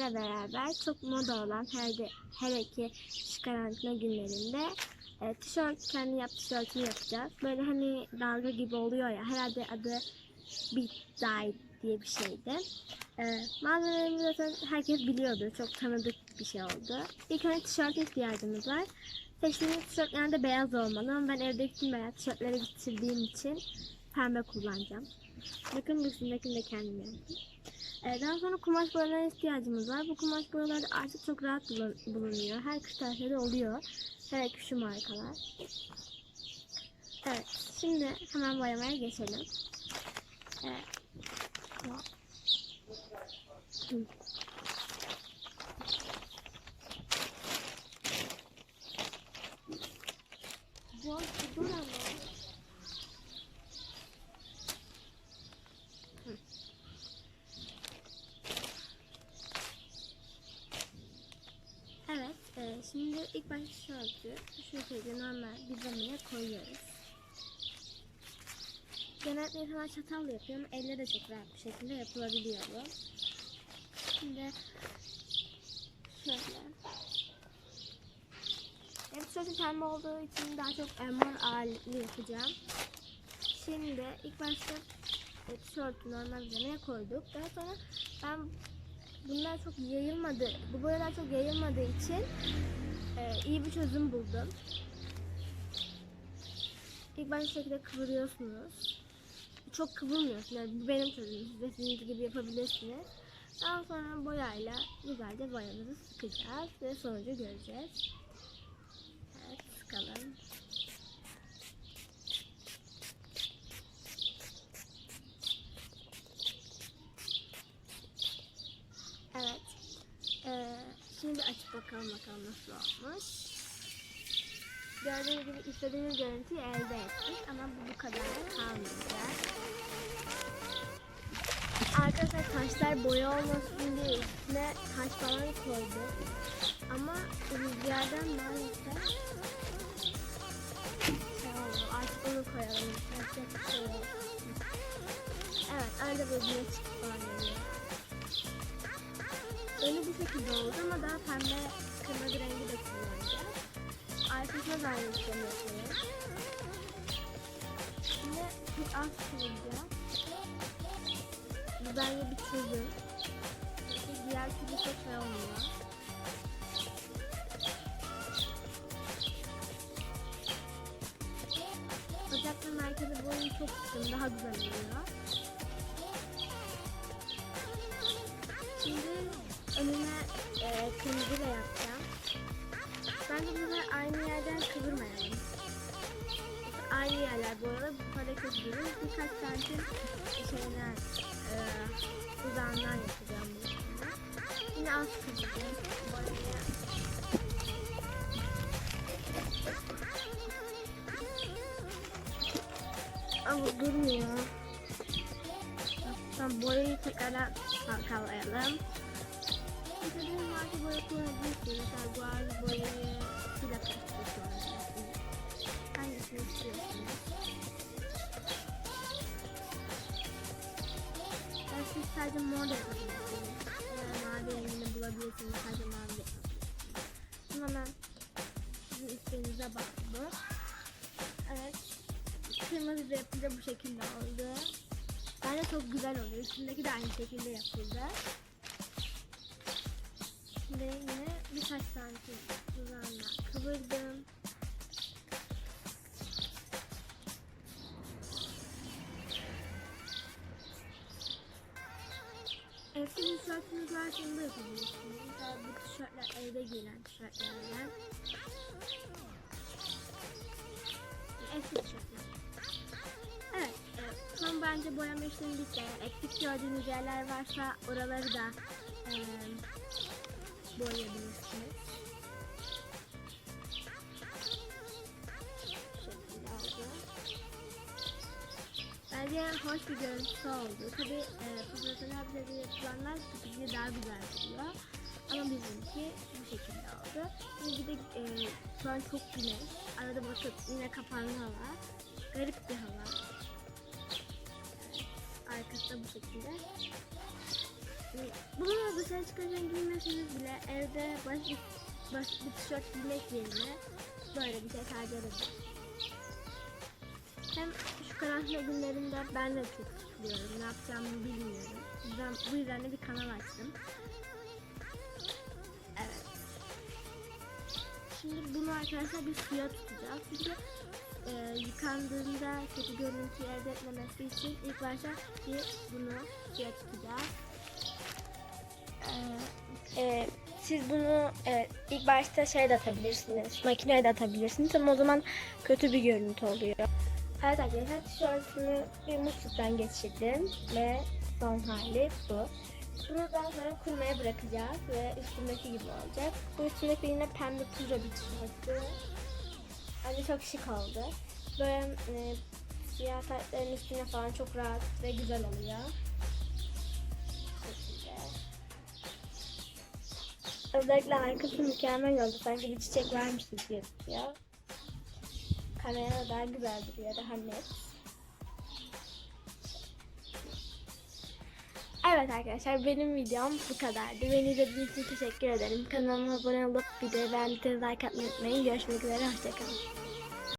tişörtlerle beraber çok moda olan hele, hele ki şu karantina günlerinde e, tişört, kendi yap tişörtünü yapacağız. Böyle hani dalga gibi oluyor ya herhalde adı Beat Dye diye bir şeydi. E, malzemelerimizi zaten herkes biliyordu. Çok tanıdık bir şey oldu. İlk önce tişört ihtiyacımız var. Seçtiğimiz tişörtler de beyaz olmalı ama ben evdeki tüm beyaz tişörtleri bitirdiğim için pembe kullanacağım. Bakın bu üstündekini de kendim yaptım. Ee, daha sonra kumaş boyalarına ihtiyacımız var. Bu kumaş boyaları artık çok rahat bulun- bulunuyor. Her kırtasiyede oluyor. Hele ki şu markalar. Evet, şimdi hemen boyamaya geçelim. Evet. George, dur ama. Evet, e, şimdi ilk başta tişörtü şu şekilde normal zamaya koyuyoruz. Genellikle insanlar çatalla yapıyor ama elle de çok rahat bir şekilde yapılabiliyor bu. Şimdi şöyle. Benim tişörtüm pembe olduğu için daha çok e, mor ağırlıklı yapacağım. Şimdi ilk başta e, tişörtü normal üzerine koyduk. Daha sonra ben bunlar çok yayılmadı, bu boyalar çok yayılmadığı için e, iyi bir çözüm buldum. İlk başta şekilde kıvırıyorsunuz. Çok kıvırmıyorsunuz. Yani bu benim çözümüm. Siz de sizin gibi yapabilirsiniz. Daha sonra boyayla güzelce boyamızı sıkacağız ve sonucu göreceğiz. Evet, sıkalım. Evet. Ee, şimdi açıp bakalım bakalım nasıl olmuş. Gördüğünüz gibi istediğimiz görüntüyü elde ettik ama bu bu kadar da kalmayacak. Arkadaşlar taşlar boya olmasın diye üstüne taş falan koyduk. Ama rüzgardan maalesef. Artık onu koyalım. Bir şey yok. Evet öyle bir çıktı Öyle bir şekilde oldu ama daha pembe kırmızı rengi de kullanacağız. Arkasına da aynı işlemi yapıyoruz. Şimdi çok az kıracağım. Bu bence bir çözüm. Çünkü diğer türlü çok şey olmuyor. Ocakta merkezi boyun çok sıkın, daha güzel oluyor. Şimdi önüne e, kırmızı da yapacağım. Bence bunu aynı yerden kıvırmayalım. Aynı yerler bu arada bu hareket gibi birkaç santim şeyler e, uzağından yapacağım bunu. Yine az kıvıracağım. Boyaya. Ama durmuyor. Tamam boyayı tekrardan kalkalayalım. Siz sadece mor da yapabilirsiniz. Yani mavi rengini bulabilirsiniz. Sadece mavi yapabilirsiniz. Tamamen sizin isteğinize bağlı. Evet. Kırmızı yapınca bu şekilde oldu. Bence çok güzel oluyor. Üstündeki de aynı şekilde yapıldı. Şimdi yine birkaç santim uzanla kıvırdım. Sizin tişörtünüz varsa da yapabilirsiniz. Bu tişörtler evde giyilen tişörtlerden. Eski tişörtler. Evet, e, son bence boyama işlemi bitti. Eksik gördüğünüz yerler varsa oraları da boyayabilirsiniz. Bence hoş bir görüntüsü oldu. Tabi e, profesyonel bir yapılanlar sıkıcı daha güzel duruyor. Ama bizimki bu şekilde oldu. Şimdi bir de e, şu an çok güneş. Arada bakıp yine kapanlı hava. Garip bir hava. Evet, arkası da bu şekilde. Dışarı çıkarken giymeseniz bile evde basit, basit bir tişört giymek yerine böyle bir şey tercih edebilirsiniz. Hem şu karantina günlerinde ben de çok sıkılıyorum. Ne yapacağımı bilmiyorum. Yüzden, bu yüzden de bir kanal açtım. Evet. Şimdi bunu arkadaşlar bir suya tutacağız. Çünkü e, yıkandığında kötü görüntü elde etmemesi için ilk başta bir bunu suya tutacağız. E, siz bunu e, ilk başta şey de atabilirsiniz, makineye de atabilirsiniz ama o zaman kötü bir görüntü oluyor. Evet arkadaşlar tişörtümü bir musluktan geçirdim ve son hali bu. Bunu daha sonra kurumaya bırakacağız ve üstündeki gibi olacak. Bu üstündeki yine pembe pudra bir tişörtü. Bence çok şık oldu. Böyle e, siyah üstüne falan çok rahat ve güzel oluyor. Özellikle arkası mükemmel oldu. Sanki bir çiçek varmış gibi gözüküyor. Kamerada daha güzel duruyor, daha net. Evet arkadaşlar benim videom bu kadardı. Beni izlediğiniz için teşekkür ederim. Kanalıma abone olup videoyu beğendiyseniz like atmayı unutmayın. Görüşmek üzere, hoşçakalın.